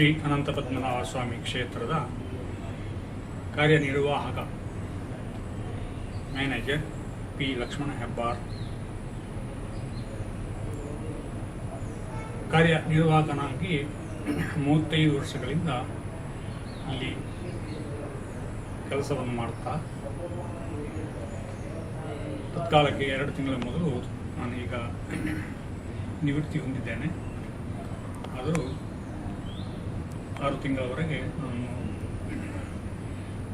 ಶ್ರೀ ಅನಂತ ಪದ್ಮನಾಭ ಸ್ವಾಮಿ ಕ್ಷೇತ್ರದ ಕಾರ್ಯನಿರ್ವಾಹಕ manager P Lakshmana Hebbar. ಕಾರ್ಯನಿರ್ವಾಹಕನಾಗಿ ಮೂವತ್ತೈದು ವರ್ಷಗಳಿಂದ ಅಲ್ಲಿ ಕೆಲಸವನ್ನು ಮಾಡುತ್ತಾ ತತ್ಕಾಲಕ್ಕೆ ಎರಡು ತಿಂಗಳ ಮೊದಲು ನಾನು ಈಗ ನಿವೃತ್ತಿ ಹೊಂದಿದ್ದೇನೆ. ಆದರೂ ಆರು ತಿಂಗಳವರೆಗೆ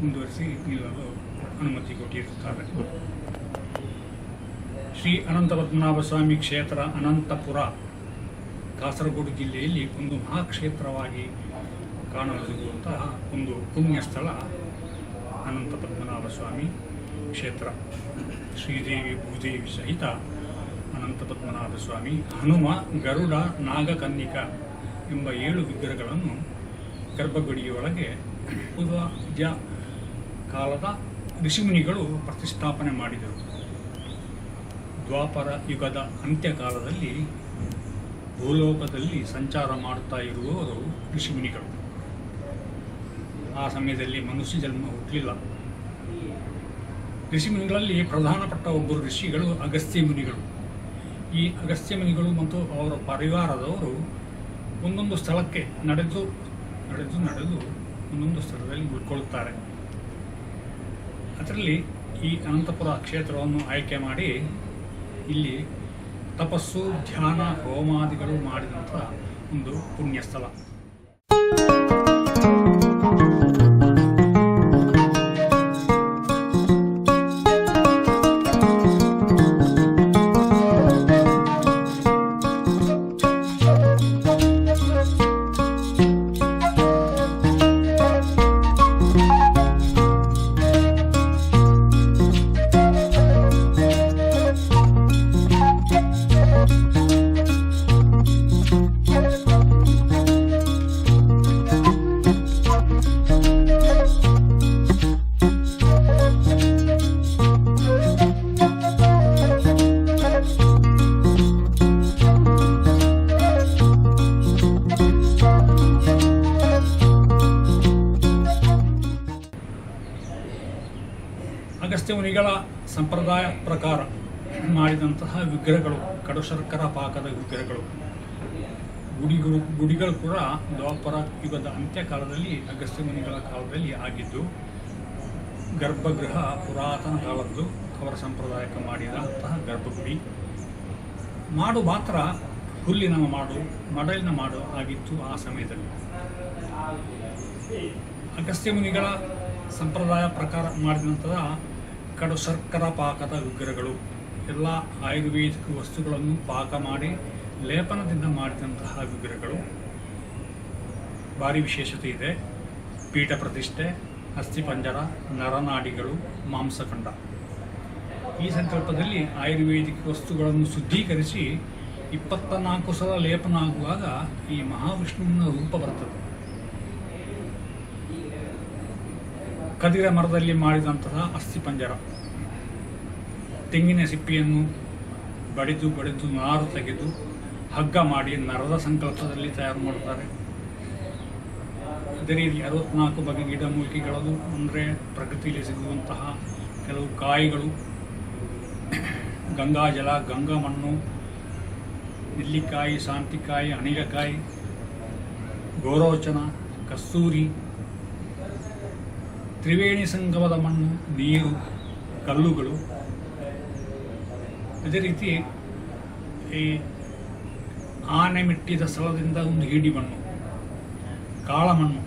ಮುಂದುವರಿಸಿ ನಿಲ್ಲಲು ಅನುಮತಿ ಕೊಟ್ಟಿರುತ್ತಾರೆ ಶ್ರೀ ಅನಂತ ಪದ್ಮನಾಭ ಸ್ವಾಮಿ ಕ್ಷೇತ್ರ ಅನಂತಪುರ, ಕಾಸರಗೋಡು ಜಿಲ್ಲೆಯಲ್ಲಿ ಒಂದು ಮಹಾಕ್ಷೇತ್ರವಾಗಿ ಕಾಣಸಿಗುವಂತಹ ಒಂದು ಪುಣ್ಯ ಸ್ಥಳ ಅನಂತ ಪದ್ಮನಾಭ ಸ್ವಾಮಿ ಕ್ಷೇತ್ರ. ಶ್ರೀದೇವಿ ಭೂದೇವಿ ಸಹಿತ ಅನಂತ ಪದ್ಮನಾಭ ಸ್ವಾಮಿ ಹನುಮ, ಗರುಡ, ನಾಗಕನ್ನಿಕ ಎಂಬ ಏಳು ವಿಗ್ರಹಗಳನ್ನು ಗರ್ಭಗುಡಿಯೊಳಗೆ ಪೂರ್ವಜ ಕಾಲದ ಋಷಿಮುನಿಗಳು ಪ್ರತಿಷ್ಠಾಪನೆ ಮಾಡಿದರು. ದ್ವಾಪರ ಯುಗದ ಅಂತ್ಯಕಾಲದಲ್ಲಿ ಭೂಲೋಕದಲ್ಲಿ ಸಂಚಾರ ಮಾಡುತ್ತಾ ಇರುವವರು ಋಷಿಮುನಿಗಳು. ಆ ಸಮಯದಲ್ಲಿ ಮನುಷ್ಯ ಜನ್ಮ ಹುಟ್ಟಲಿಲ್ಲ ಋಷಿಮುನಿಗಳಲ್ಲಿ ಪ್ರಧಾನಪಟ್ಟ ಒಬ್ಬರು ಋಷಿಗಳು ಅಗಸ್ತ್ಯ ಮುನಿಗಳು. ಈ ಅಗಸ್ತ್ಯ ಮುನಿಗಳು ಮತ್ತು ಅವರ ಪರಿವಾರದವರು ಒಂದೊಂದು ಸ್ಥಳಕ್ಕೆ ನಡೆದು ನಡೆದು ನಡೆದು ಒಂದೊಂದು ಸ್ಥಳದಲ್ಲಿ ಉಳ್ಕೊಳ್ಳುತ್ತಾರೆ. ಅದರಲ್ಲಿ ಈ ಅನಂತಪುರ ಕ್ಷೇತ್ರವನ್ನು ಆಯ್ಕೆ ಮಾಡಿ ಇಲ್ಲಿ ತಪಸ್ಸು, ಧ್ಯಾನ, ಹೋಮಾದಿಗಳು ಮಾಡಿದಂಥ ಒಂದು ಪುಣ್ಯ ಮಾಡಿದಂತಹ ಕಡು ಕಡುಶರ್ಕರ ಪಾಕದ ವಿಗ್ರಹಗಳು ಗುಡಿಗಳು ಗುಡಿಗಳು ಕೂಡ ದ್ವಾಪರ ಯುಗದ ಅಂತ್ಯಕಾಲದಲ್ಲಿ, ಅಗಸ್ತ್ಯ ಮುನಿಗಳ ಕಾಲದಲ್ಲಿ ಆಗಿದ್ದು, ಗರ್ಭಗೃಹ ಪುರಾತನ ಕಾಲದ್ದು ಅವರ ಸಂಪ್ರದಾಯಕ್ಕೆ ಮಾಡಿದಂತಹ ಗರ್ಭಗುಡಿ. ಮಾಡು ಮಾತ್ರ ಹುಲ್ಲಿನ ಮಾಡು, ಮಡಲಿನ ಮಾಡು ಆಗಿತ್ತು ಆ ಸಮಯದಲ್ಲಿ. ಅಗಸ್ತ್ಯ ಮುನಿಗಳ ಸಂಪ್ರದಾಯ ಪ್ರಕಾರ ಮಾಡಿದಂತಹ ಕಡು ಶರ್ಕರ ಪಾಕದ ವಿಗ್ರಹಗಳು ಎಲ್ಲ ಆಯುರ್ವೇದಿಕ ವಸ್ತುಗಳನ್ನು ಪಾಕ ಮಾಡಿ ಲೇಪನದಿಂದ ಮಾಡಿದಂತಹ ವಿಗ್ರಹಗಳು. ಭಾರಿ ವಿಶೇಷತೆ ಇದೆ. ಪೀಠ ಪ್ರತಿಷ್ಠೆ ಅಸ್ಥಿಪಂಜರ ನರನಾಡಿಗಳು, ಮಾಂಸಖಂಡ. ಈ ಸಂಕಲ್ಪದಲ್ಲಿ ಆಯುರ್ವೇದಿಕ ವಸ್ತುಗಳನ್ನು ಶುದ್ಧೀಕರಿಸಿ ಇಪ್ಪತ್ತ ನಾಲ್ಕು ಸಲ ಲೇಪನ ಆಗುವಾಗ ಈ ಮಹಾವಿಷ್ಣುವಿನ ರೂಪ ಬರ್ತದೆ ಕದಿರ ಮರದಲ್ಲಿ ಮಾಡಿದಂತಹ ಅಸ್ಥಿಪಂಜರ ತೆಂಗಿನ ಸಿಪ್ಪಿಯನ್ನು ಬಡಿದು ಬಡಿದು ನಾರು ತೆಗೆದು ಹಗ್ಗ ಮಾಡಿ ನರದ ಸಂಕಲ್ಪದಲ್ಲಿ ತಯಾರು ಮಾಡುತ್ತಾರೆ. ಅದೇ ರೀತಿ ಅರವತ್ನಾಲ್ಕು ಬಗೆ ಗಿಡಮೂಲಿಕೆಗಳದು ಅಂದರೆ ಪ್ರಕೃತಿಯಲ್ಲಿ ಸಿಗುವಂತಹ ಕೆಲವು ಕಾಯಿಗಳು ಗಂಗಾಜಲ ಗಂಗಾ ಮಣ್ಣು, ನೆಲ್ಲಿಕಾಯಿ ಶಾಂತಿಕಾಯಿ ಅಣಿಗಕಾಯಿ ಗೋರೋಚನ, ಕಸ್ತೂರಿ, ತ್ರಿವೇಣಿ ಸಂಗಮದ ಮಣ್ಣು, ನೀರು, ಕಲ್ಲುಗಳು ಅದೇ ರೀತಿ ಈ ಆನೆ ಮೆಟ್ಟಿದ ಸ್ಥಳದಿಂದ ಒಂದು ಹಿಡಿ ಮಣ್ಣು ಕಾಳಮಣ್ಣು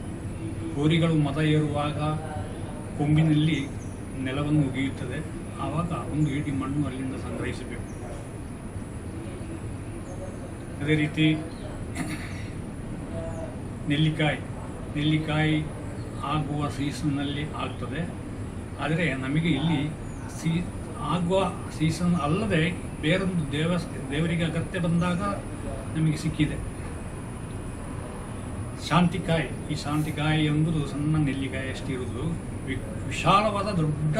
ಹೋರಿಗಳು ಮದ ಏರುವಾಗ ಕೊಂಬಿನಲ್ಲಿ ನೆಲವನ್ನು ಉಗಿಯುತ್ತದೆ. ಆವಾಗ ಒಂದು ಹಿಡಿ ಮಣ್ಣು ಅಲ್ಲಿಂದ ಸಂಗ್ರಹಿಸಬೇಕು. ಅದೇ ರೀತಿ ನೆಲ್ಲಿಕಾಯಿ ನೆಲ್ಲಿಕಾಯಿ ಆಗುವ ಸೀಸನ್ನಲ್ಲಿ ಆಗ್ತದೆ. ಆದರೆ ನಮಗೆ ಇಲ್ಲಿ ಸೀ ಆಗುವ ಸೀಸನ್ ಅಲ್ಲದೆ ಬೇರೊಂದು ದೇವ, ದೇವರಿಗೆ ಅಗತ್ಯ ಬಂದಾಗ ನಮಗೆ ಸಿಕ್ಕಿದೆ. ಶಾಂತಿಕಾಯಿ, ಈ ಶಾಂತಿಕಾಯಿ ಎಂಬುದು ಸಣ್ಣ ನೆಲ್ಲಿಕಾಯಿ ಅಷ್ಟಿರುವುದು ವಿಶಾಲವಾದ ದೊಡ್ಡ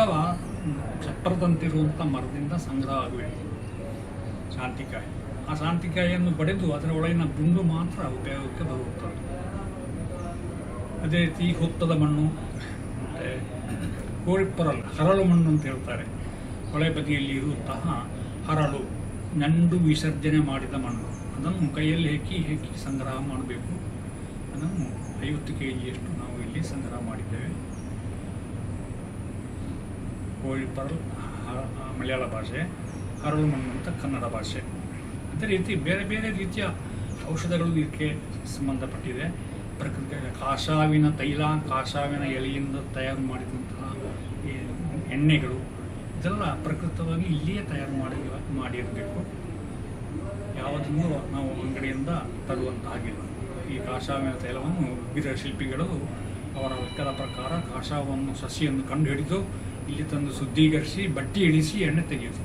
ಚಪ್ಪರದಂತಿರುವಂಥ ಮರದಿಂದ ಸಂಗ್ರಹ ಆಗಬೇಕು ಶಾಂತಿಕಾಯಿ. ಆ ಶಾಂತಿಕಾಯಿಯನ್ನು ಬಡೆದು ಅದರ ಒಳಗಿನ ಗುಂಡು ಮಾತ್ರ ಉಪಯೋಗಕ್ಕೆ ಬರುತ್ತದೆ ಅದೇ ರೀತಿ ಹುತ್ತದ ಮಣ್ಣು, ಮತ್ತು ಕೋಳಿಪ್ಪರಲ್, ಹರಳು ಮಣ್ಣು ಅಂತ ಹೇಳ್ತಾರೆ. ಹೊಳೆ ಬದಿಯಲ್ಲಿ ಇರುವಂತಹ ಹರಳು, ನಂಡು ವಿಸರ್ಜನೆ ಮಾಡಿದ ಮಣ್ಣು. ಅದನ್ನು ಕೈಯಲ್ಲಿ ಹೆಕ್ಕಿ ಹೆಕ್ಕಿ ಸಂಗ್ರಹ ಮಾಡಬೇಕು. ಅದನ್ನು ಐವತ್ತು ಕೆ ಜಿಯಷ್ಟು ನಾವು ಇಲ್ಲಿ ಸಂಗ್ರಹ ಮಾಡಿದ್ದೇವೆ. ಕೋಳಿ ಪರಲ್ ಮಲಯಾಳ ಭಾಷೆ, ಹರಳು ಮಣ್ಣು ಅಂತ ಕನ್ನಡ ಭಾಷೆ. ಅದೇ ರೀತಿ ಬೇರೆ ಬೇರೆ ರೀತಿಯ ಔಷಧಗಳು ಇದಕ್ಕೆ ಸಂಬಂಧಪಟ್ಟಿದೆ. ಪ್ರಕೃತಿ, ಕಾಶಾವಿನ ತೈಲ, ಕಾಶಾವಿನ ಎಲೆಯಿಂದ ತಯಾರು ಮಾಡಿದಂತಹ ಎಣ್ಣೆಗಳು ಇದೆಲ್ಲ ಪ್ರಕೃತವಾಗಿ ಇಲ್ಲಿಯೇ ತಯಾರು ಮಾಡಿ, ಮಾಡಿರಬೇಕು. ಯಾವುದನ್ನು ನಾವು ಅಂಗಡಿಯಿಂದ ತರುವಂತಾಗಿಲ್ಲ. ಈ ಕಾಷಾಯನ ತೈಲವನ್ನು ವಿವಿಧ ಶಿಲ್ಪಿಗಳು ಅವರ ಲೆಕ್ಕದ ಪ್ರಕಾರ ಕಾಶಾವನ್ನು ಸಸಿಯನ್ನು ಕಂಡುಹಿಡಿದು ಇಲ್ಲಿ ತಂದು ಶುದ್ಧೀಕರಿಸಿ, ಬಟ್ಟಿ ಇಳಿಸಿ ಎಣ್ಣೆ ತೆಗೆಯುವುದು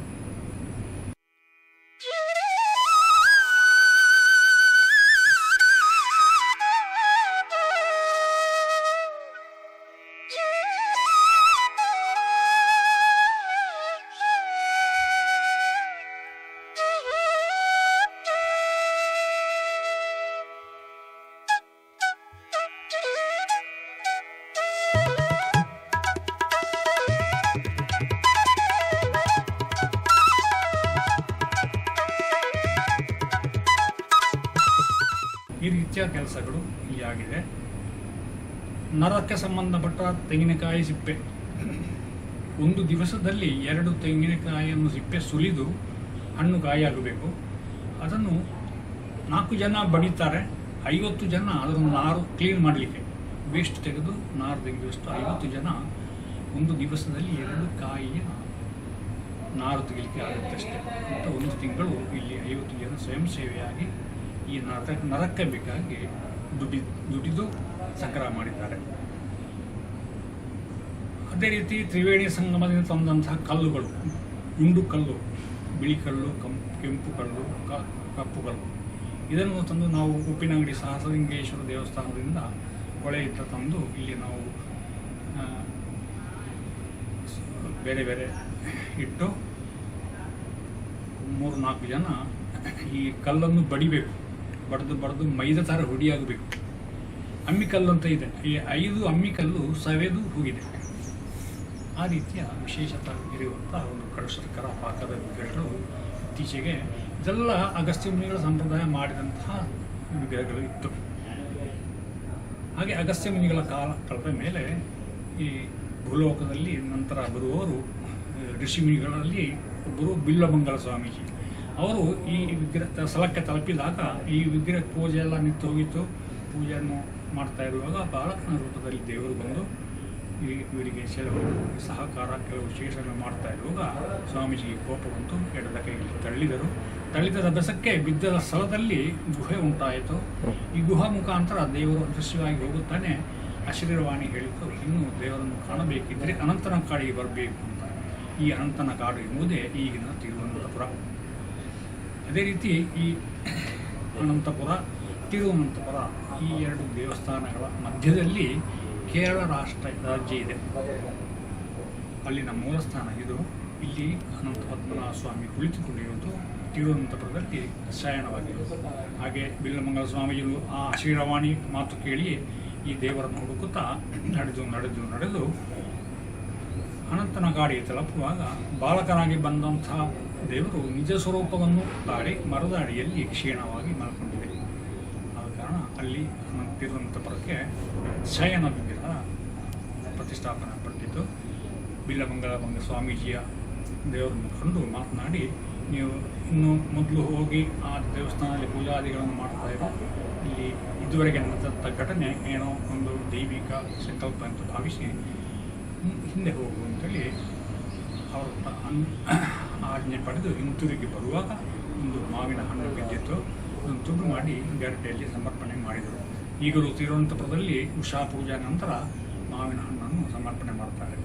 ಈ ರೀತಿಯ ಕೆಲಸಗಳು ಇಲ್ಲಿ ಆಗಿದೆ. ನರಕ್ಕೆ ಸಂಬಂಧಪಟ್ಟ ತೆಂಗಿನಕಾಯಿ ಸಿಪ್ಪೆ. ಒಂದು ದಿವಸದಲ್ಲಿ ಎರಡು ತೆಂಗಿನಕಾಯಿಯನ್ನು ಸಿಪ್ಪೆ ಸುಲಿದು ಹಣ್ಣು ಕಾಯಿಯಾಗಬೇಕು ಅದನ್ನು ನಾಲ್ಕು ಜನ ಬಡಿತಾರೆ. ಐವತ್ತು ಜನ ಅದನ್ನು ನಾರು ಕ್ಲೀನ್ ಮಾಡಲಿಕ್ಕೆ. ವೇಸ್ಟ್ ತೆಗೆದು ನಾರು ತೆಗೆಯುವಷ್ಟು ಐವತ್ತು ಜನ ಒಂದು ದಿವಸದಲ್ಲಿ ಎರಡು ಕಾಯಿಯ ನಾರು ತೆಗಿಲಿಕ್ಕೆ ಆಗುತ್ತೆ ಅಷ್ಟೇ ಅಂತ ಒಂದು ತಿಂಗಳು ಇಲ್ಲಿ ಐವತ್ತು ಜನ ಸ್ವಯಂ ಸೇವೆಯಾಗಿ ಈ ನರ ನರಕ್ಕೆ ಬೇಕಾಗಿ ದುಡಿ, ದುಡಿದು ಸಂಗ್ರಹ ಮಾಡಿದ್ದಾರೆ. ಅದೇ ರೀತಿ ತ್ರಿವೇಣಿ ಸಂಗಮದಿಂದ ತಂದಂತಹ ಕಲ್ಲುಗಳು, ಗುಂಡು ಕಲ್ಲು, ಬಿಳಿ ಕಲ್ಲು, ಕಂ, ಕೆಂಪು ಕಲ್ಲು ಕಪ್ಪು ಕಲ್ಲು ಇದನ್ನು ತಂದು ನಾವು ಉಪ್ಪಿನಂಗಡಿ ಸಹಸಲಿಂಗೇಶ್ವರ ದೇವಸ್ಥಾನದಿಂದ ಹೊಳೆಯಿಂದ ತಂದು ಇಲ್ಲಿ ನಾವು ಬೇರೆ ಬೇರೆ ಇಟ್ಟು ಮೂರು ನಾಲ್ಕು ಜನ ಈ ಕಲ್ಲನ್ನು ಬಡಿಬೇಕು. ಬಡ್ದು ಬಡ್ದು ಮೈದ ಥರ ಹುಡಿಯಾಗಬೇಕು. ಅಮ್ಮಿಕಲ್ಲು ಅಂತ ಇದೆ. ಈ ಐದು ಅಮ್ಮಿಕಲ್ಲು ಸವೆದು ಹೋಗಿದೆ. ಆ ರೀತಿಯ ವಿಶೇಷತೆ ಇರುವಂಥ ಒಂದು ಕಡಸರ್ಕರ ಪಾಕದ ವಿಗ್ರಹಗಳು ಇತ್ತೀಚೆಗೆ ಇದೆಲ್ಲ ಅಗಸ್ತ್ಯ ಮುನಿಗಳ ಸಂಪ್ರದಾಯ ಮಾಡಿದಂತಹ ವಿಗ್ರಹಗಳು ಇತ್ತು. ಹಾಗೆ ಅಗಸ್ತ್ಯ ಮುನಿಗಳ ಕಾಲ ಕಳೆದ ಮೇಲೆ ಈ ಭೂಲೋಕದಲ್ಲಿ ನಂತರ ಬರುವವರು, ಋಷಿ ಮುನಿಗಳಲ್ಲಿ ಒಬ್ಬರು ಬಿಲ್ಲಮಂಗಲ ಸ್ವಾಮೀಜಿ. ಅವರು ಈ ವಿಗ್ರಹ ಸ್ಥಳಕ್ಕೆ ತಲುಪಿದಾಗ ಈ ವಿಗ್ರಹ ಪೂಜೆ ಎಲ್ಲ ನಿಂತು ಹೋಗಿತ್ತು ಪೂಜೆಯನ್ನು ಮಾಡ್ತಾ ಇರುವಾಗ ಬಾಲಕನ ರೂಪದಲ್ಲಿ ದೇವರು ಬಂದು ಈ ಇವರಿಗೆ ಕೆಲವು ಸಹಕಾರ ಕೆಲವು ವಿಶೇಷಗಳು ಮಾಡ್ತಾ ಇರುವಾಗ ಸ್ವಾಮೀಜಿಗೆ ಕೋಪ ಬಂತು ಎಡದ ಕೈಯಲ್ಲಿ ತಳ್ಳಿದರು. ತಳ್ಳಿದ ಬೆಸಕ್ಕೆ ಬಿದ್ದ ಸ್ಥಳದಲ್ಲಿ ಗುಹೆ ಉಂಟಾಯಿತು. ಈ ಗುಹಾ ಮುಖಾಂತರ ದೇವರು ಅದೃಶ್ಯವಾಗಿ ಹೋಗುತ್ತಾನೆ. ಅಶರೀರವಾಣಿ ಹೇಳಿತು, ಇನ್ನು ದೇವರನ್ನು ಕಾಣಬೇಕಿದ್ದರೆ ಅನಂತನ ಕಾಡಿಗೆ ಬರಬೇಕು ಅಂತ. ಈ ಅನಂತನ ಕಾಡು ಎಂಬುದೇ ಈಗಿನ ತಿರುವನಂತಪುರ. ಅದೇ ರೀತಿ ಈ ಅನಂತಪುರ, ತಿರುವನಂತಪುರ ಈ ಎರಡು ದೇವಸ್ಥಾನಗಳ ಮಧ್ಯದಲ್ಲಿ ಕೇರಳ ರಾಷ್ಟ್ರ ರಾಜ್ಯ ಇದೆ. ಅಲ್ಲಿನ ಮೂಲಸ್ಥಾನ ಇದು. ಇಲ್ಲಿ ಅನಂತ ಪದ್ಮನಾಭ ಸ್ವಾಮಿ ಕುಳಿತುಕೊಂಡಿರುವುದು ತಿರುವನಂತಪುರದಲ್ಲಿ ಶಯನವಾಗಿರುವುದು ಹಾಗೆ ಬಿಲ್ಲಮಂಗಲ ಸ್ವಾಮಿಯು ಆ ಶ್ರೀರವಾಣಿ ಮಾತು ಕೇಳಿ ಈ ದೇವರನ್ನು ಹುಡುಕುತ್ತಾ ನಡೆದು ನಡೆದು ನಡೆದು ಅನಂತನ ಗಾಡಿ ತಲುಪುವಾಗ ಬಾಲಕನಾಗಿ ಬಂದಂತಹ ದೇವರು ನಿಜ ಸ್ವರೂಪವನ್ನು ತಾಳಿ ಮರದ ಅಡಿಯಲ್ಲಿ ಕ್ಷೀಣವಾಗಿ ಮಲ್ಕೊಂಡಿದೆ ಆದ ಕಾರಣ ಅಲ್ಲಿ ತಿರುವನಂತಪುರಕ್ಕೆ ಶಯನ ವಿಗ್ರಹ ಪ್ರತಿಷ್ಠಾಪನೆ ಪಟ್ಟಿದ್ದು. ಬಿಲ್ಲಮಂಗಲ ಮಂಗ ಸ್ವಾಮೀಜಿಯ ದೇವರನ್ನು ಕಂಡು ಮಾತನಾಡಿ, ನೀವು ಇನ್ನು ಮೊದಲು ಹೋಗಿ ಆ ದೇವಸ್ಥಾನದಲ್ಲಿ ಪೂಜಾದಿಗಳನ್ನು ಮಾಡ್ತಾ ಇರೋ, ಇಲ್ಲಿ ಇದುವರೆಗೆ ನಡೆದಂಥ ಘಟನೆ ಏನೋ ಒಂದು ದೈವಿಕ ಸಂಕಲ್ಪ ಅಂತ ಭಾವಿಸಿ ಹಿಂದೆ ಹೋಗು ಅಂತೇಳಿ ಅವರು ಆಜ್ಞೆ ಪಡೆದು ಹಿಂತಿರುಗಿ ಬರುವಾಗ ಒಂದು ಮಾವಿನ ಹಣ್ಣು ಬಿದ್ದಿತ್ತು. ಅದನ್ನು ತುಂಡು ಮಾಡಿ ಗರಟೆಯಲ್ಲಿ ಸಮರ್ಪಣೆ ಮಾಡಿದರು. ಈಗಲೂ ತಿರುವನಂತಪುರದಲ್ಲಿ ಉಷಾ ಪೂಜಾ ನಂತರ ಮಾವಿನ ಹಣ್ಣನ್ನು ಸಮರ್ಪಣೆ ಮಾಡ್ತಾರೆ.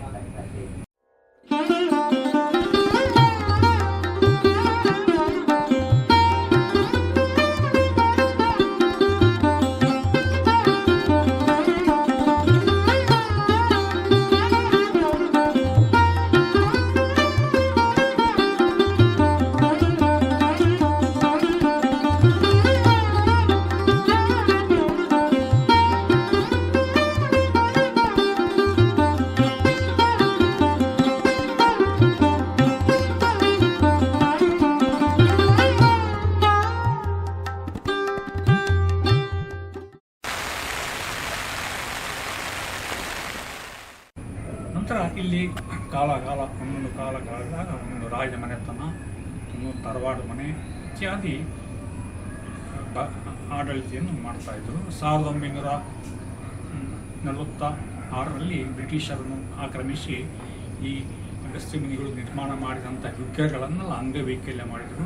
ಒಂದು ತರವಾಡು ಮನೆ ಇತ್ಯಾದಿ, ಬ, ಆಡಳಿತೆಯನ್ನು ಮಾಡ್ತಾಯಿದ್ರು ಸಾವಿರದ ಒಂಬೈನೂರ ನಲವತ್ತ ಆರರಲ್ಲಿ ಬ್ರಿಟಿಷರನ್ನು ಆಕ್ರಮಿಸಿ ಈ ಅಗಸ್ತ್ಯ ಮನೆಗಳು ನಿರ್ಮಾಣ ಮಾಡಿದಂಥ ವಿಗ್ರಹಗಳನ್ನೆಲ್ಲ ಅಂಗವೈಕಲ್ಯ ಮಾಡಿದರು.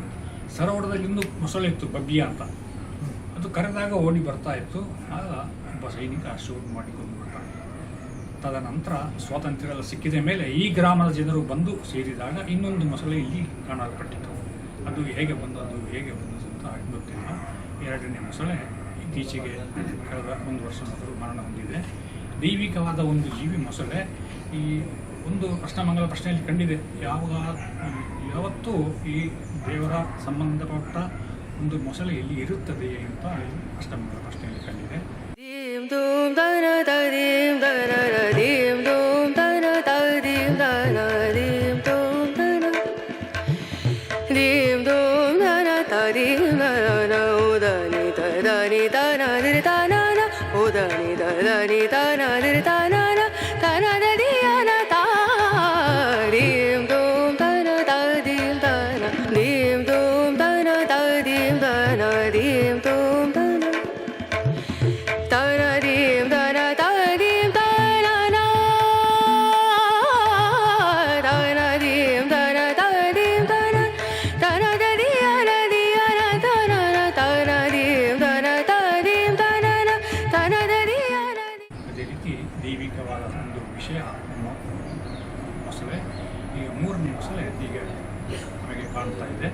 ಸರೋವರದಲ್ಲಿ ಇನ್ನೂ ಮೊಸಳೆ ಇತ್ತು, ಬಬ್ಬಿಯ ಅಂತ. ಅದು ಕರೆದಾಗ ಓಡಿ ಬರ್ತಾ ಇತ್ತು. ಆಗ ಒಬ್ಬ ಸೈನಿಕ ಶೂಟ್ ಮಾಡಿಕೊಂಡು ತದನಂತರ ಸ್ವಾತಂತ್ರ್ಯ ಸಿಕ್ಕಿದ ಮೇಲೆ ಈ ಗ್ರಾಮದ ಜನರು ಬಂದು ಸೇರಿದಾಗ ಇನ್ನೊಂದು ಮೊಸಳೆ ಇಲ್ಲಿ ಕಾಣಲ್ಪಟ್ಟಿತು ಅದು ಹೇಗೆ ಬಂದು ಅದು ಹೇಗೆ ಬಂದು ಅಂತ ಗೊತ್ತಿಲ್ಲ ಎರಡನೇ ಮೊಸಳೆ ಇತ್ತೀಚೆಗೆ ಕಳೆದ ಒಂದು ವರ್ಷ ಮೊದಲು ಮರಣ ಹೊಂದಿದೆ. ದೈವಿಕವಾದ ಒಂದು ಜೀವಿ ಮೊಸಳೆ. ಈ ಒಂದು ಪ್ರಶ್ನಮಂಗಲ ಪ್ರಶ್ನೆಯಲ್ಲಿ ಕಂಡಿದೆ ಯಾವ ಯಾವತ್ತೂ ಈ ದೇವರ ಸಂಬಂಧಪಟ್ಟ ಒಂದು ಮೊಸಳೆ ಎಲ್ಲಿ ಇರುತ್ತದೆ ಅಂತ ಅಷ್ಟಮಂಗಲ ಪ್ರಶ್ನೆಯಲ್ಲಿ ಕಂಡಿದೆ. ದೈವಿಕವಾದ ಒಂದು ವಿಷಯ ನಮ್ಮ ಮೊಸಳೆ ಈಗ ಮೂರನೇ ಮೊಸಳೆ ಈಗ ನಮಗೆ ಕಾಣ್ತಾ ಇದೆ.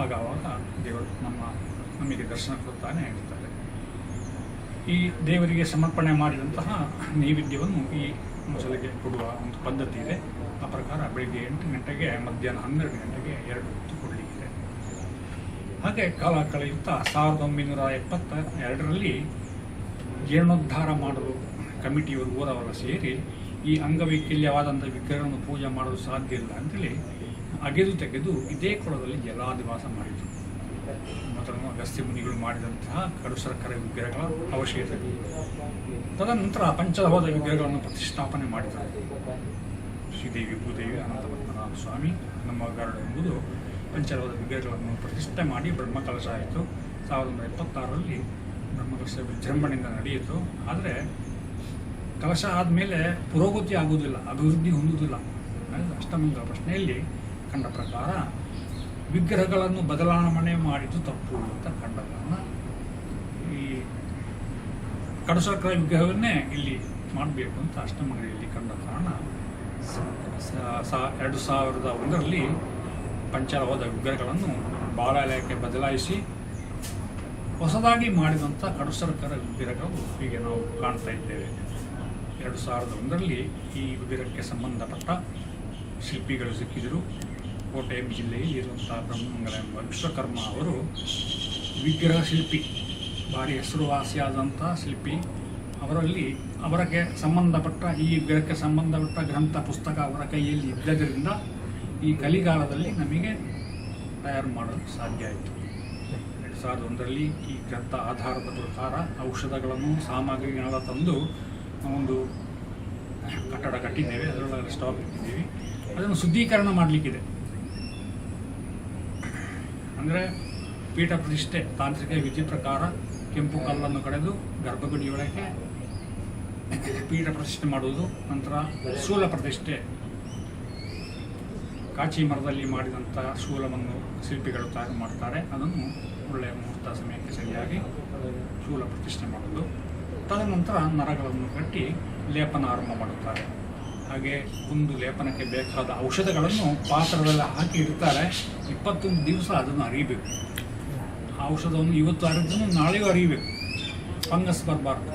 ಆಗ ಆವಾಗ ದೇವರು ನಮ್ಮ, ನಮಗೆ ದರ್ಶನ ಕೊಡ್ತಾನೆ ಹೇಳ್ತಾರೆ. ಈ ದೇವರಿಗೆ ಸಮರ್ಪಣೆ ಮಾಡಿದಂತಹ ನೈವೇದ್ಯವನ್ನು ಈ ಮೊಸಳೆಗೆ ಕೊಡುವ ಒಂದು ಪದ್ಧತಿ ಇದೆ. ಆ ಪ್ರಕಾರ ಬೆಳಿಗ್ಗೆ ಎಂಟು ಗಂಟೆಗೆ, ಮಧ್ಯಾಹ್ನ ಹನ್ನೆರಡು ಗಂಟೆಗೆ ಎರಡು ಹೊತ್ತು ಕೊಡಲಿಕ್ಕಿದೆ ಹಾಗೆ ಕಾಲ ಕಳೆಯುತ್ತಾ ಸಾವಿರದ ಒಂಬೈನೂರ ಎಪ್ಪತ್ತ ಎರಡರಲ್ಲಿ ಜೀರ್ಣೋದ್ಧಾರ ಮಾಡಲು ಕಮಿಟಿಯವರು ಹೋದವರು ಸೇರಿ ಈ ಅಂಗವೈಕಲ್ಯವಾದಂಥ ವಿಗ್ರಹವನ್ನು ಪೂಜೆ ಮಾಡಲು ಸಾಧ್ಯ ಇಲ್ಲ ಅಂತೇಳಿ ಅಗೆದು ತೆಗೆದು ಇದೇ ಕೊಳದಲ್ಲಿ ಜಲಾದಿವಾಸ ಮಾಡಿದರು. ಮೊದಲು ಅಗಸ್ತ್ಯ ಮುನಿಗಳು ಮಾಡಿದಂತಹ ಕಡು ಸರ್ಕಾರ ವಿಗ್ರಹಗಳ ಅವಶ್ಯಕತೆ ತದನಂತರ ಪಂಚಲೋಹದ ವಿಗ್ರಹಗಳನ್ನು ಪ್ರತಿಷ್ಠಾಪನೆ ಮಾಡಿದರು. ಶ್ರೀದೇವಿ ಭೂದೇವಿ ಅನಂತ ಪದ್ಮನಾಭ ಸ್ವಾಮಿ ನಮ್ಮ ಗರುಡ ಎಂಬುದು ಪಂಚಲೋಹದ ವಿಗ್ರಹಗಳನ್ನು ಪ್ರತಿಷ್ಠೆ ಮಾಡಿ ಬ್ರಹ್ಮಕಲಶ ಆಯಿತು. ಸಾವಿರದ ಒಂಬೈನೂರ ಇಪ್ಪತ್ತಾರರಲ್ಲಿ ಬ್ರಹ್ಮಕಲಶ ವಿಜೃಂಭಣೆಯಿಂದ ನಡೆಯಿತು. ಆದರೆ ಕಲಶ ಆದಮೇಲೆ ಪುರೋಗತಿ ಆಗುವುದಿಲ್ಲ, ಅಭಿವೃದ್ಧಿ ಹೊಂದುವುದಿಲ್ಲ. ಅಷ್ಟಮಂಗ ಪ್ರಶ್ನೆಯಲ್ಲಿ ಕಂಡ ಪ್ರಕಾರ ವಿಗ್ರಹಗಳನ್ನು ಬದಲಾವಣೆ ಮಾಡಿದ್ದು ತಪ್ಪು ಅಂತ ಕಂಡ ಕಾರಣ ಈ ಕಡಸರ್ಕರ ವಿಗ್ರಹವನ್ನೇ ಇಲ್ಲಿ ಮಾಡಬೇಕು ಅಂತ ಅಷ್ಟಮಂಗಲಿಯಲ್ಲಿ ಕಂಡ ಕಾರಣ ಎರಡು ಸಾವಿರದ ಒಂದರಲ್ಲಿ ಪಂಚರವಾದ ವಿಗ್ರಹಗಳನ್ನು ಬಾಳಾಲಯಕ್ಕೆ ಬದಲಾಯಿಸಿ ಹೊಸದಾಗಿ ಮಾಡಿದಂಥ ಕಡಸರ್ಕರ ವಿಗ್ರಹಗಳು ಹೀಗೆ ನಾವು ಕಾಣ್ತಾ ಇದ್ದೇವೆ. ಎರಡು ಸಾವಿರದ ಒಂದರಲ್ಲಿ ಈ ವಿಗ್ರಹಕ್ಕೆ ಸಂಬಂಧಪಟ್ಟ ಶಿಲ್ಪಿಗಳು ಸಿಕ್ಕಿದರು. ಕೋಟೆಯಂ ಜಿಲ್ಲೆಯಲ್ಲಿ ಇರುವಂಥ ಬ್ರಹ್ಮಮಂಗಲ ಎಂಬ ವಿಶ್ವಕರ್ಮ ಅವರು ವಿಗ್ರಹ ಶಿಲ್ಪಿ, ಭಾರಿ ಹೆಸರುವಾಸಿಯಾದಂಥ ಶಿಲ್ಪಿ. ಅವರಲ್ಲಿ ಅವರಿಗೆ ಸಂಬಂಧಪಟ್ಟ, ಈ ವಿಗ್ರಹಕ್ಕೆ ಸಂಬಂಧಪಟ್ಟ ಗ್ರಂಥ ಪುಸ್ತಕ ಅವರ ಕೈಯಲ್ಲಿ ಇದ್ದದರಿಂದ ಈ ಕಲಿಗಾಲದಲ್ಲಿ ನಮಗೆ ತಯಾರು ಮಾಡಲು ಸಾಧ್ಯ ಆಯಿತು. ಎರಡು ಸಾವಿರದ ಒಂದರಲ್ಲಿ ಈ ಗ್ರಂಥ ಆಧಾರದ ಪ್ರಕಾರ ಔಷಧಗಳನ್ನು, ಸಾಮಗ್ರಿಗಳನ್ನ ತಂದು ಒಂದು ಕಟ್ಟಡ ಕಟ್ಟಿದ್ದೇವೆ ಅದರೊಳಗೆ ಸ್ಟಾಪ್ ಇಟ್ಟಿದ್ದೀವಿ ಅದನ್ನು ಶುದ್ಧೀಕರಣ ಮಾಡಲಿಕ್ಕಿದೆ. ಅಂದರೆ ಪೀಠ ಪ್ರತಿಷ್ಠೆ, ತಾಂತ್ರಿಕ ವಿಧಿ ಪ್ರಕಾರ ಕೆಂಪು ಕಲ್ಲನ್ನು ಕಡೆದು ಗರ್ಭಗುಡಿಯೊಳಗೆ ಪೀಠ ಪ್ರತಿಷ್ಠೆ ಮಾಡುವುದು, ನಂತರ ಶೂಲ ಪ್ರತಿಷ್ಠೆ. ಕಾಚಿ ಮರದಲ್ಲಿ ಮಾಡಿದಂಥ ಶೂಲವನ್ನು ಶಿಲ್ಪಿಗಳು ತಯಾರು ಮಾಡ್ತಾರೆ. ಅದನ್ನು ಒಳ್ಳೆಯ ಮುಹೂರ್ತ ಸಮಯಕ್ಕೆ ಸರಿಯಾಗಿ ಶೂಲ ಪ್ರತಿಷ್ಠೆ ಮಾಡೋದು ತದನಂತರ ನರಗಳನ್ನು ಕಟ್ಟಿ ಲೇಪನ ಆರಂಭ ಮಾಡುತ್ತಾರೆ. ಹಾಗೆ ಒಂದು ಲೇಪನಕ್ಕೆ ಬೇಕಾದ ಔಷಧಗಳನ್ನು ಪಾತ್ರದಲ್ಲಿ ಹಾಕಿ ಇಡ್ತಾರೆ. ಇಪ್ಪತ್ತೊಂದು ದಿವಸ ಅದನ್ನು ಅರಿಬೇಕು. ಆ ಔಷಧವನ್ನು ಇವತ್ತು ಅರೆದನ್ನು ನಾಳೆಯೂ ಅರಿಬೇಕು. ಫಂಗಸ್ ಬರಬಾರ್ದು.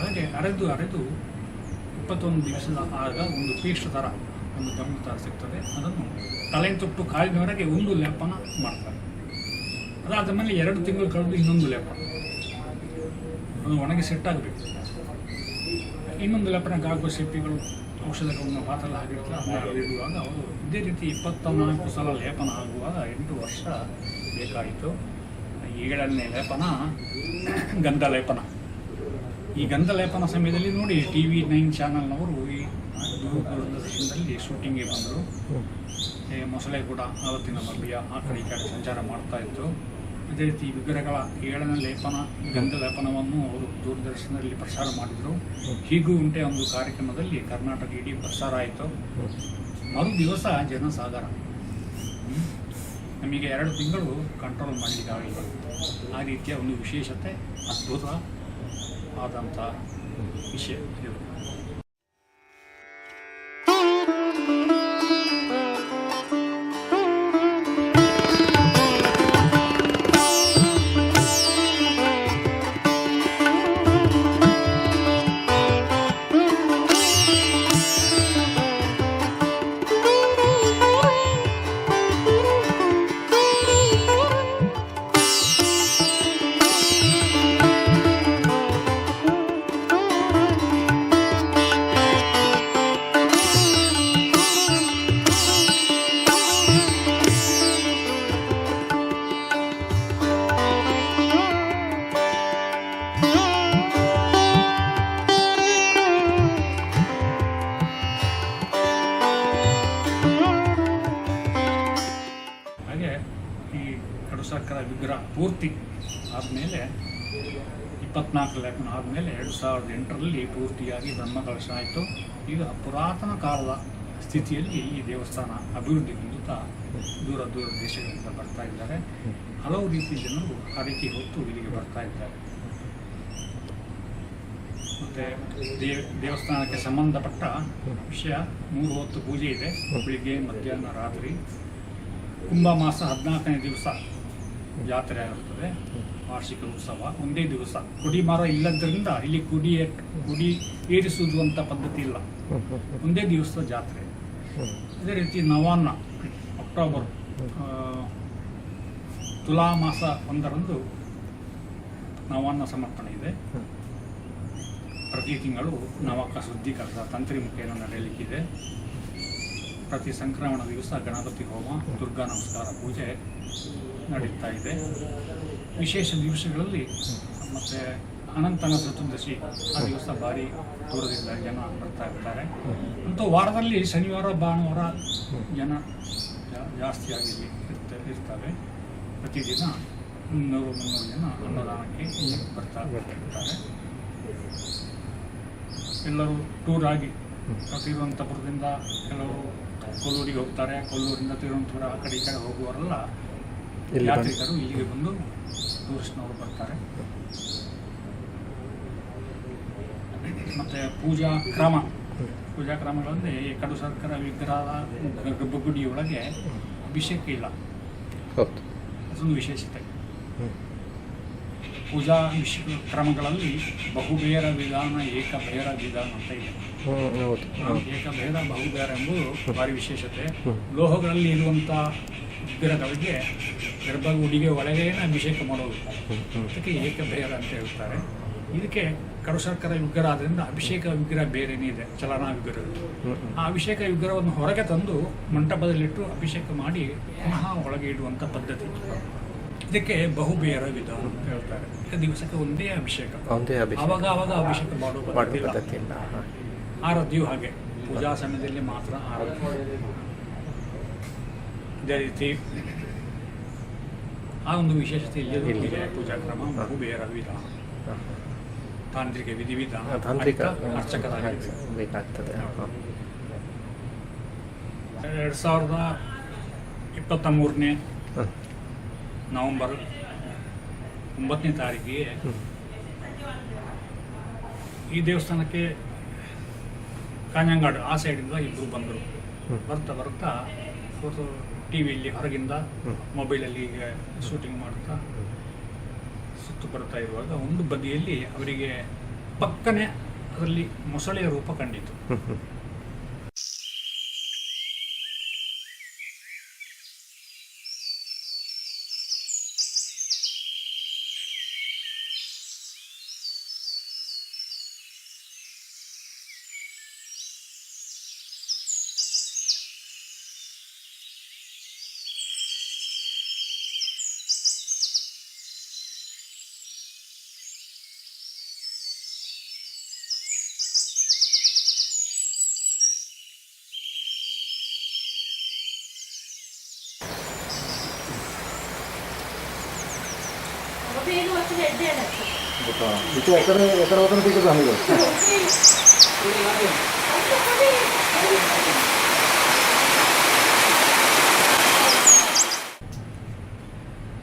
ಹಾಗೆ ಅರೆದು ಅರೆದು ಇಪ್ಪತ್ತೊಂದು ದಿವಸದ ಆಗ ಒಂದು ಪೇಸ್ಟ್ ಥರ ಒಂದು ಗಮನ ಥರ ಸಿಗ್ತದೆ. ಅದನ್ನು ತಲೆ ತೊಟ್ಟು ಕಾಲಿನವರೆಗೆ ಒಂದು ಲೇಪನ ಮಾಡ್ತಾರೆ. ಅದಾದ ಮೇಲೆ ಎರಡು ತಿಂಗಳು ಕಳೆದು ಇನ್ನೊಂದು ಲೇಪನ. ಅದು ಒಣಗಿ ಸೆಟ್ ಆಗಬೇಕು. ಇನ್ನೊಂದು ಲಪ್ಪನ ಆಗುವ ಸಿಪ್ಪಿಗಳು ಔಷಧಗಳನ್ನು ಪಾತ್ರ ಹಾಕಿರ್ತಾರೆ ಅದನ್ನ ಇಡುವಾಗ ಅವರು ಇದೇ ರೀತಿ ಇಪ್ಪತ್ತ ನಾಲ್ಕು ಸಲ ಲೇಪನ ಆಗುವಾಗ ಎಂಟು ವರ್ಷ ಬೇಕಾಯಿತು. ಏಳನೇ ಲೇಪನ ಗಂಧ ಲೇಪನ. ಈ ಗಂಧ ಲೇಪನ ಸಮಯದಲ್ಲಿ ನೋಡಿ ಟಿ ವಿ ನೈನ್ ಚಾನಲ್ನವರು ಈ ದೂರದರ್ಶನದಲ್ಲಿ ಶೂಟಿಂಗ್ಗೆ ಬಂದರು. ಮೊಸಳೆ ಕೂಡ ಆವತ್ತಿನ ಮಲ್ಯ ಆ ಕಡೆ ಈ ಕಡೆ ಸಂಚಾರ ಮಾಡ್ತಾ ಇತ್ತು. ಅದೇ ರೀತಿ ವಿಗ್ರಹಗಳ ಏಳನೇ ಲೇಪನ ಗಂಧ ಲೇಪನವನ್ನು ಅವರು ದೂರದರ್ಶನದಲ್ಲಿ ಪ್ರಸಾರ ಮಾಡಿದರು. ಹೀಗೂ ಉಂಟೆ ಒಂದು ಕಾರ್ಯಕ್ರಮದಲ್ಲಿ ಕರ್ನಾಟಕ ಇಡೀ ಪ್ರಸಾರ ಆಯಿತು. ಮರು ದಿವಸ ಜನಸಾಗರ ನಮಗೆ ಎರಡು ತಿಂಗಳು ಕಂಟ್ರೋಲ್ ಮಾಡಲಿಕ್ಕಾಗಿಲ್ಲ ಆ ರೀತಿಯ ಒಂದು ವಿಶೇಷತೆ ಅದ್ಭುತ ಆದಂಥ ವಿಷಯ. ಸಾವಿರದ ಪೂರ್ತಿಯಾಗಿ ಪೂರ್ತಿಯಾಗಿ ಬ್ರಹ್ಮಕಲಶ ಆಯಿತು ಈಗ ಪುರಾತನ ಕಾಲದ ಸ್ಥಿತಿಯಲ್ಲಿ ಈ ದೇವಸ್ಥಾನ ಅಭಿವೃದ್ಧಿ ಹೊಂದುತ್ತಾ ದೂರ ದೂರ ದೇಶಗಳಿಂದ ಬರ್ತಾ ಇದ್ದಾರೆ. ಹಲವು ರೀತಿಯ ಜನರು ಹರಕೆ ಹೊತ್ತು ಇಲ್ಲಿಗೆ ಬರ್ತಾ ಇದ್ದಾರೆ. ಮತ್ತೆ ದೇವ ದೇವಸ್ಥಾನಕ್ಕೆ ಸಂಬಂಧಪಟ್ಟ ವಿಷಯ ಮೂರು ಹೊತ್ತು ಪೂಜೆ ಇದೆ. ಬೆಳಿಗ್ಗೆ, ಮಧ್ಯಾಹ್ನ, ರಾತ್ರಿ. ಕುಂಭ ಮಾಸ ಹದಿನಾಲ್ಕನೇ ದಿವಸ ಜಾತ್ರೆ ಆಗಿರುತ್ತದೆ ವಾರ್ಷಿಕ ಉತ್ಸವ ಒಂದೇ ದಿವಸ. ಕುಡಿ ಮರ ಇಲ್ಲದ್ರಿಂದ ಇಲ್ಲಿ ಕುಡಿ ಕುಡಿ ಏರಿಸುವುದು ಅಂತ ಪದ್ಧತಿ ಇಲ್ಲ. ಒಂದೇ ದಿವಸದ ಜಾತ್ರೆ. ಅದೇ ರೀತಿ ನವಾನ್ನ, ಅಕ್ಟೋಬರ್ ತುಲಾ ಮಾಸ ಒಂದರಂದು ನವಾನ್ನ ಸಮರ್ಪಣೆ ಇದೆ. ಪ್ರತಿ ತಿಂಗಳು ನವಕ ಸುದ್ದಿ ಕೆಲಸ ತಂತ್ರಿ ಮುಖೇನ ನಡೆಯಲಿಕ್ಕಿದೆ. ಪ್ರತಿ ಸಂಕ್ರಮಣ ದಿವಸ ಗಣಪತಿ ಹೋಮ, ದುರ್ಗಾ ನಮಸ್ಕಾರ ಪೂಜೆ ನಡೀತಾ ಇದೆ. ವಿಶೇಷ ದಿವಸಗಳಲ್ಲಿ ಮತ್ತು ಅನಂತನ ಚತುರ್ದಶಿ ಆ ದಿವಸ ಭಾರಿ ದೂರದಿಂದ ಜನ ಬರ್ತಾ ಇರ್ತಾರೆ. ಅಂತೂ ವಾರದಲ್ಲಿ ಶನಿವಾರ, ಭಾನುವಾರ ಜನ ಜಾಸ್ತಿಯಾಗಿ ಇರ್ತಾರೆ ಪ್ರತಿದಿನ ಮುನ್ನೂರು ಮುನ್ನೂರು ಜನ ಅನ್ನದಾನಕ್ಕೆ ಬರ್ತಾ ಇರ್ತಾರೆ. ಎಲ್ಲರೂ ಟೂರ್ ಆಗಿ ತಿರುವಂತಪುರದಿಂದ ಕೆಲವರು ಕೊಲ್ಲೂರಿಗೆ ಹೋಗ್ತಾರೆ ಕೊಲ್ಲೂರಿಂದ ತಿರುವನಂತಪುರ ಆ ಕಡೆ ಈ ಕಡೆ ಹೋಗುವವರೆಲ್ಲ ಯಾತ್ರಿಕರು ಇಲ್ಲಿಗೆ ಬಂದು ಟೂರಿಸ್ಟ್ನವರು ಬರ್ತಾರೆ. ಮತ್ತೆ ಪೂಜಾ ಕ್ರಮ. ಪೂಜಾ ಕ್ರಮಗಳಲ್ಲಿ ಕಡು ಸರ್ಕಾರ ವಿಗ್ರಹ ಗರ್ಭಗುಡಿಯೊಳಗೆ ಅಭಿಷೇಕ ಇಲ್ಲ. ಅದೊಂದು ವಿಶೇಷತೆ. ಪೂಜಾ ಕ್ರಮಗಳಲ್ಲಿ ಬಹುಬೇರ ವಿಧಾನ ಏಕಬೇರ ವಿಧಾನ ಅಂತ ಇದೆ. ಏಕಭೇದ ಬಹುಬೇರ ಎಂಬುದು ಭಾರಿ ವಿಶೇಷತೆ. ಲೋಹಗಳಲ್ಲಿ ಇರುವಂಥ ವಿಗ್ರಹಗಳಿಗೆ ಗರ್ಭಗುಡಿಗೆ ಒಳಗೇನ ಅಭಿಷೇಕ ಮಾಡೋದು. ಇದಕ್ಕೆ ಏಕಭೇರ ಅದಕ್ಕೆ ಏಕಭೇದ ಅಂತ ಹೇಳ್ತಾರೆ. ಇದಕ್ಕೆ ಕಡು ಸರ್ಕಾರ ವಿಗ್ರಹ ಆದ್ದರಿಂದ ಅಭಿಷೇಕ ವಿಗ್ರಹ ಬೇರೆನೇ ಇದೆ ಚಲನಾ ವಿಗ್ರಹ. ಆ ಅಭಿಷೇಕ ವಿಗ್ರಹವನ್ನು ಹೊರಗೆ ತಂದು ಮಂಟಪದಲ್ಲಿಟ್ಟು ಅಭಿಷೇಕ ಮಾಡಿ ಪುನಃ ಒಳಗೆ ಇಡುವಂಥ ಪದ್ಧತಿ. ಇದಕ್ಕೆ ಬಹುಬೇರ ವಿಧಾನ ಅಂತ ಹೇಳ್ತಾರೆ. ದಿವಸಕ್ಕೆ ಒಂದೇ ಅಭಿಷೇಕ. ಒಂದೇ ಅಭಿಷೇಕ. ಅವಾಗ ಆವಾಗ ಅಭಿಷೇಕ ಮಾಡುವ ಮಾಡುವ ಪದ್ಧತಿ ಇಲ್ಲ. ಪದ್ಧತಿ ಇಲ್ಲ. ಆರಾಧ್ಯವು ಹಾಗೆ. ಪೂಜಾ ಸಮಯದಲ್ಲಿ ಮಾತ್ರ ಆರಾಧ್ಯ. ಇದೇ ರೀತಿ ಆ ಒಂದು ವಿಶೇಷತೆ ಇಲ್ಲಿ. ಇಲ್ಲಿ. ಪೂಜಾ ಕ್ರಮ ಬಹುಬೇರ ವಿಧಾನ. ತಾಂತ್ರಿಕ ವಿಧಿವಿಧಾನ ತಾಂತ್ರಿಕ ಅರ್ಚಕ- ಅರ್ಚಕರಾಗಿ ಬೇಕಾಗ್ತದೆ. ಹಾ. ಎರಡು ಸಾವಿರದ ಇಪ್ಪತ್ತ ಮೂರನೇ. ನವೆಂಬರ್ ಒಂಬತ್ತನೇ ತಾರೀಕಿಗೆ ಈ ದೇವಸ್ಥಾನಕ್ಕೆ ಕಾಂಜಂಗಾಡು ಆ ಸೈಡಿಂದ ಇಬ್ಬರು ಬಂದರು. ಬರ್ತಾ ಬರ್ತಾ ಅವರು ಟಿ ವಿಯಲ್ಲಿ ಹೊರಗಿಂದ ಮೊಬೈಲಲ್ಲಿ ಈಗ ಶೂಟಿಂಗ್ ಮಾಡ್ತಾ ಸುತ್ತು ಬರ್ತಾ ಇರುವಾಗ ಒಂದು ಬದಿಯಲ್ಲಿ ಅವರಿಗೆ ಪಕ್ಕನೆ ಅದರಲ್ಲಿ ಮೊಸಳೆಯ ರೂಪ ಕಂಡಿತು.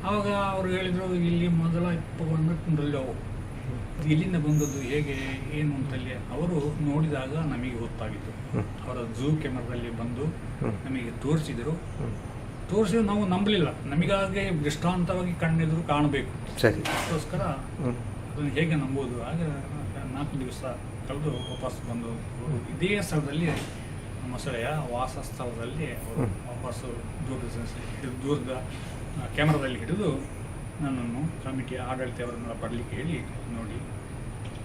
ಆವಾಗ ಅವ್ರು ಹೇಳಿದ್ರು ಇಲ್ಲಿ ಮೊದಲ ಬಂದ್ಬಿಟ್ಟು ಅವು ಇಲ್ಲಿಂದ ಬಂದದ್ದು ಹೇಗೆ ಏನು ಅಂತಲ್ಲಿ ಅವರು ನೋಡಿದಾಗ ನಮಗೆ ಗೊತ್ತಾಗಿತ್ತು. ಅವರ ಝೂ ಕ್ಯಾಮರಾದಲ್ಲಿ ಬಂದು ನಮಗೆ ತೋರಿಸಿದರು. ತೋರಿಸಿ ನಾವು ನಂಬಲಿಲ್ಲ. ನಮಗಾಗೆ ದೃಷ್ಟಾಂತವಾಗಿ ಕಣ್ಣೆದುರು ಕಾಣಬೇಕು. ಸರಿ. ಅದಕ್ಕೋಸ್ಕರ ಅದನ್ನು ಹೇಗೆ ನಂಬೋದು ಆಗ ನಾಲ್ಕು ದಿವಸ ಕಳೆದು ವಾಪಸ್ ಬಂದು ಇದೇ ಸ್ಥಳದಲ್ಲಿ ಮೊಸಳೆಯ ವಾಸ ಸ್ಥಳದಲ್ಲಿ ಅವರು. ವಾಪಸ್ಸು ದೂರದ ಹಿಡಿದು ದೂರದ ಕ್ಯಾಮ್ರಾದಲ್ಲಿ ಹಿಡಿದು ನನ್ನನ್ನು ಕಮಿಟಿಯ ಆಡಳಿತವರನ್ನೆಲ್ಲ ಬರಲಿಕ್ಕೆ ಹೇಳಿ ನೋಡಿ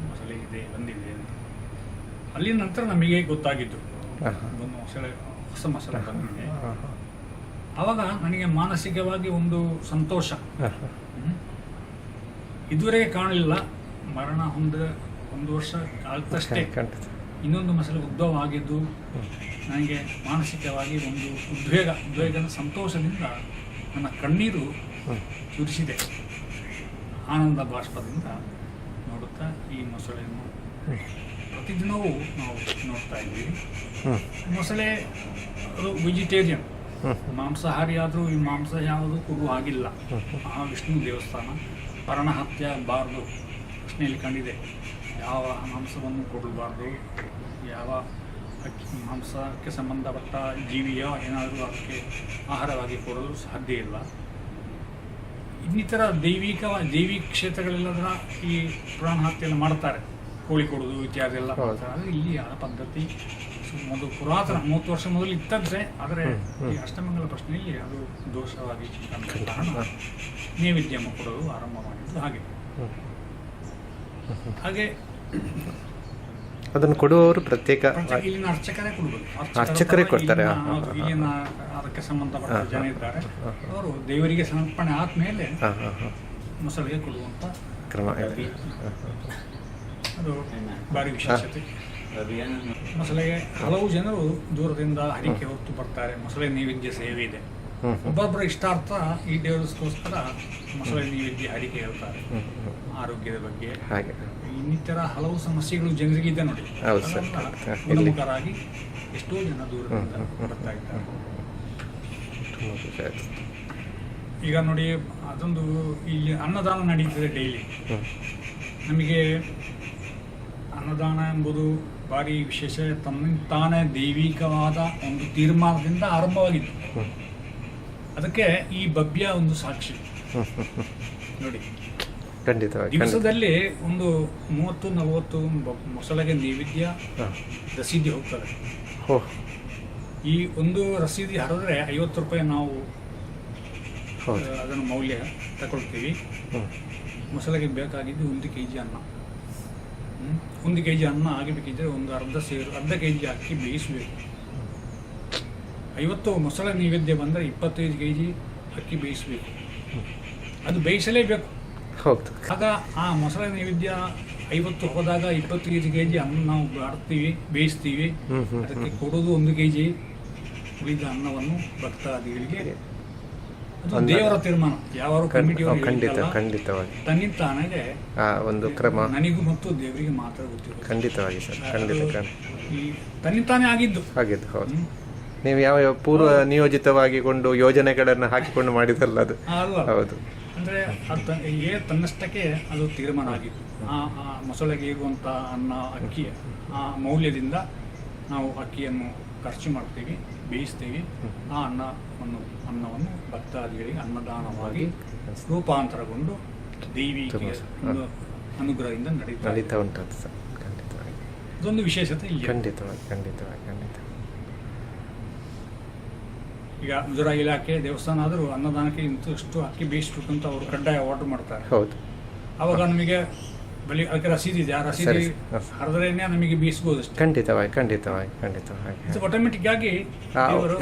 ಮೊಸಳೆ ಇದೆ ಬಂದಿದೆ ಅಂತ ಅಲ್ಲಿ ನಂತರ ನಮಗೆ ಗೊತ್ತಾಗಿದ್ದು. ಒಂದು ಮೊಸಳೆ ಹೊಸ ಮೊಸಳೆ ಬಂದಿದೆ. ಆವಾಗ ನನಗೆ ಮಾನಸಿಕವಾಗಿ ಒಂದು ಸಂತೋಷ. ಇದುವರೆಗೆ ಕಾಣಲಿಲ್ಲ. ಮರಣ ಹೊಂದ ಒಂದು ವರ್ಷ ಆಗ್ತಷ್ಟೇ ಇನ್ನೊಂದು ಮಸಲೆ ಉದ್ಭವ ಆಗಿದ್ದು ನನಗೆ ಮಾನಸಿಕವಾಗಿ ಒಂದು ಉದ್ವೇಗ ಉದ್ವೇಗದ ಸಂತೋಷದಿಂದ ನನ್ನ ಕಣ್ಣೀರು ತುರಿಸಿದೆ ಸುರಿಸಿದೆ. ಆನಂದ ಬಾಷ್ಪದಿಂದ ನೋಡುತ್ತಾ ಈ ಮೊಸಳೆಯನ್ನು ಪ್ರತಿದಿನವೂ ನಾವು ನೋಡ್ತಾ ಇದ್ದೀವಿ. ಮೊಸಳೆ ಅದು ವೆಜಿಟೇರಿಯನ್. ಮಾಂಸಾಹಾರಿ ಆದರೂ ಈ ಮಾಂಸ ಯಾವುದು ಕೊಡುವ ಆಗಿಲ್ಲ ಮಹಾವಿಷ್ಣು ಆ ವಿಷ್ಣು ದೇವಸ್ಥಾನ. ಪರಣ ಹತ್ಯೆ ಆಗಬಾರ್ದು ಪ್ರಶ್ನೆಯಲ್ಲಿ ಕಂಡಿದೆ. ಯಾವ ಮಾಂಸವನ್ನು ಕೊಡಬಾರ್ದು? ಯಾವ ಅಕ್ಕಿ ಮಾಂಸಕ್ಕೆ ಸಂಬಂಧಪಟ್ಟ ಜೀವಿಯ ಏನಾದರೂ ಅದಕ್ಕೆ ಆಹಾರವಾಗಿ ಕೊಡಲು ಸಾಧ್ಯ ಇಲ್ಲ? ಇನ್ನಿತರ ದೈವಿಕ ದೈವಿ ಕ್ಷೇತ್ರಗಳೆಲ್ಲದರ ಈ ಪ್ರಾಣ ಹತ್ಯೆಯನ್ನು ಮಾಡ್ತಾರೆ. ಕೋಳಿ ಕೊಡೋದು ಇತ್ಯಾದಿ ಎಲ್ಲ. ಮಾಡ್ತಾರೆ. ಆದರೆ ಇಲ್ಲಿ ಆ ಪದ್ಧತಿ ಒಂದು ಮೊದಲು ಪುರಾತನ ಮೂವತ್ತು ವರ್ಷ ಮೊದಲು ಇತ್ತಂತೆ. ಆದರೆ. ಈ ಅಷ್ಟಮಂಗಲ ಪ್ರಶ್ನೆಯಲ್ಲಿ ಅದು ದೋಷವಾಗಿ ಕಾರಣ ನೈವೇದ್ಯವನ್ನು ಕೊಡಲು ಆರಂಭ ಮಾಡಿದ್ದು ಹಾಗೆ. ಹಾಗೆ ಅದನ್ನು ಕೊಡುವವರು ಪ್ರತ್ಯೇಕ ಇಲ್ಲಿನ ಅರ್ಚಕರೇ ಕೊಡಬೇಕು. ಅರ್ಚಕರೇ ಕೊಡ್ತಾರೆ, ಇಲ್ಲಿನ- ಅದಕ್ಕೆ ಸಂಬಂಧಪಟ್ಟ ಜನ ಇದ್ದಾರೆ. ಅವರು ದೇವರಿಗೆ ಸಮರ್ಪಣೆ ಆದ್ಮೇಲೆ ಮೊಸಳೆಗೆ ಕೊಡುವಂತ ಕ್ರಮ ಅದು ಭಾರಿ ವಿಶೇಷತೆ. ಮೊಸಳೆಗೆ ಹಲವು ಜನರು ದೂರದಿಂದ ಹರಿಕೆ ಹೊತ್ತು ಬರ್ತಾರೆ. ಮೊಸಳೆ ನೈವೇದ್ಯ ಸೇವೆ ಇದೆ. ಒಬ್ಬೊಬ್ಬರ ಇಷ್ಟಾರ್ಥ ಈ ದೇವರಿಗೋಸ್ಕರ ಮೊಸಳೆ ನೈವೇದ್ಯ ಹರಿಕೆ ಹೇಳ್ತಾರೆ. ಆರೋಗ್ಯದ ಬಗ್ಗೆ ಹಾಗೆ ಇನ್ನಿತರ ಹಲವು ಸಮಸ್ಯೆಗಳು ಜನರಿಗಿದೆ ನೋಡಿ ಸರ್. ಅದನ್ನ ಇಲ್ಲಿ. ಗುಣಮುಖರಾಗಿ ಎಷ್ಟೋ ಜನ ದೂರದಿಂದ. ಬರ್ತಾ ಇದ್ದಾರೆ ಈಗ ನೋಡಿ ಅದೊಂದು ಇಲ್ಲಿ ಅನ್ನದಾನ ನಡೀತದೆ ಡೈಲಿ ನಮಗೆ ಅನ್ನದಾನ ಎಂಬುದು ಭಾರಿ ವಿಶೇಷ ತಾನೇ ದೈವಿಕವಾದ ಒಂದು ತೀರ್ಮಾನದಿಂದ ಆರಂಭವಾಗಿತ್ತು. ಅದಕ್ಕೆ ಈ ಭವ್ಯ ಒಂದು ಸಾಕ್ಷಿ. ನೋಡಿ. ಖಂಡಿತವಾಗಿ ಖಂಡಿತ. ದಿವಸದಲ್ಲಿ ಒಂದು ಮೂವತ್ತು ನಲವತ್ತು ಮೊಸಳೆಗೆ ನೈವೇದ್ಯ ರಸೀದಿ ಹೋಗ್ತದೆ. ಈ ಒಂದು ರಸೀದಿ ಹರಿದ್ರೆ ಐವತ್ತು ರೂಪಾಯಿ ನಾವು ಅದನ್ನು ಮೌಲ್ಯ ತಗೊಳ್ತೀವಿ. ಮೊಸಳೆಗೆ ಬೇಕಾಗಿದ್ದು ಒಂದು ಕೆ ಜಿ ಅನ್ನ? ಒಂದು ಕೆ ಜಿ ಅನ್ನ ಆಗಬೇಕಿದ್ರೆ ಒಂದು ಅರ್ಧ ಸೇರು ಅರ್ಧ ಕೆ ಜಿ ಅಕ್ಕಿ ಬೇಯಿಸಬೇಕು. ಐವತ್ತು ಮೊಸಳೆ ನೈವೇದ್ಯ ಬಂದರೆ ಇಪ್ಪತ್ತೈದು ಕೆ ಜಿ ಅಕ್ಕಿ ಬೇಯಿಸಬೇಕು. ಅದು ಬೇಯಿಸಲೇಬೇಕು. ಹೌದು. ಆಗ ಆ ಮೊಸಳೆ ನೈವೇದ್ಯ ಐವತ್ತು ಹೋದಾಗ ಇಪ್ಪತ್ತು ಕೆ ಜಿ ಅನ್ನ ನಾವು ಬಾಡ್ತೀವಿ ಬೇಯಿಸ್ತೀವಿ. ಅದಕ್ಕೆ ಕೊಡೋದು ಒಂದು ಕೆ ಜಿ ಉಳಿದ ಅನ್ನವನ್ನು ಭಕ್ತಾದಿಗಳಿಗೆ ಅದು ದೇವರ ತೀರ್ಮಾನ. ಯಾವಾಗ ಖಂಡ- ಖಂಡಿತ ಖಂಡಿತವಾಗಿ. ತನ್ನಿಂತಾನಾಗೆ ಆ ಒಂದು ಕ್ರಮ. ನನಗೂ ಮತ್ತು ದೇವರಿಗೆ ಮಾತ್ರ ಗೊತ್ತಿರೋದು. ಖಂಡಿತವಾಗಿ ಸರ್ ಖಂಡಿತ ಆಗಿದ್ದು ಈ ತನ್ನಿಂತಾನೇ ಆಗಿದ್ದು. ಹಾಗಿದ್ದು ಹೌದು. ನೀವು ಯಾವ ಯಾವ ಪೂರ್ವ ನಿಯೋಜಿತವಾಗಿಕೊಂಡು ಯೋಜನೆಗಳನ್ನು ಹಾಕಿಕೊಂಡು ಮಾಡಿದಲ್ಲ ಅದು? ಹೌದು. ಅಂದ್ರೆ ಅದು ತನ್ನಷ್ಟಕ್ಕೆ ಅದು ತೀರ್ಮಾನ ಆಗಿತ್ತು ಆ ಆ ಮೊಸಳೆಗೆ ಇರುವಂಥ ಅನ್ನ ಅಕ್ಕಿ ಆ ಮೌಲ್ಯದಿಂದ ನಾವು ಅಕ್ಕಿಯನ್ನು ಖರ್ಚು ಮಾಡ್ತೀವಿ ಬೇಯಿಸ್ತೀವಿ. ಆ ಅನ್ನವನ್ನು ಅನ್ನವನ್ನು ಭಕ್ತಾದಿಗಳಿಗೆ ಅನ್ನದಾನವಾಗಿ ರೂಪಾಂತರಗೊಂಡು ದೇವಿ ಅನುಗ್ರಹದಿಂದ ನಡೀತಾ ಉಂಟು ನಡೀತಾ ಸರ್. ಖಂಡಿತವಾಗಿ. ಇದೊಂದು ವಿಶೇಷತೆ ಖಂಡಿತವಾಗಿ ಖಂಡಿತವಾಗಿ ಖಂಡಿತ ಈಗ ಮುಜರಾಯಿ ಇಲಾಖೆ ದೇವಸ್ಥಾನ ಆದರೂ ಅನ್ನದಾನಕ್ಕೆ ಇಂತಷ್ಟು ಅಕ್ಕಿ ಬೇಯಿಸ್ಬೇಕು ಅಂತ ಅವರು ಕಡ್ಡಾಯ ಆರ್ಡರ್ ಮಾಡ್ತಾರೆ. ಹೌದು. ಅವಾಗ ನಮಗೆ ಬಲಿ ಅದಕ್ಕೆ ರಸೀದಿ ಇದೆ. ಆ ರಸೀದಿ. ಹರಿದ್ರೇನೆ ನಮಗೆ ಬೀಸ್ಬೋದು ಖಂಡಿತವಾಗಿ ಖಂಡಿತವಾಗಿ ಖಂಡಿತವಾಗಿ. ಇದು ಆಟೋಮೆಟಿಕ್ ಆಗಿ ಅವರು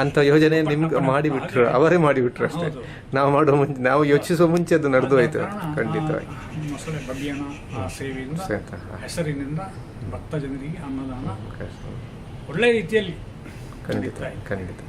ಅಂತ ಯೋಜನೆ ನಿಮ್ಗೆ ಮಾಡಿಬಿಟ್ರು ಅವರೇ ಮಾಡಿಬಿಟ್ರು ಅಷ್ಟೇ. ನಾವು ಮಾಡೋ ಮುಂಚೆ ನಾವು ಯೋಚಿಸೋ ಮುಂಚೆ ಅದು ನಡೆದು ಹೋಯ್ತು ಖಂಡಿತವಾಗಿ. ಮೊಸಳೆ ಬಬ್ಬಿಯಣ ಆ ಸೇವೆಯಿಂದ. ಹೆಸರಿನಿಂದ ಭಕ್ತ ಜನರಿಗೆ ಅನ್ನದಾನ ಒಳ್ಳೆ ಒಳ್ಳೆಯ ರೀತಿಯಲ್ಲಿ ಖಂಡಿತ ಖಂಡಿತ.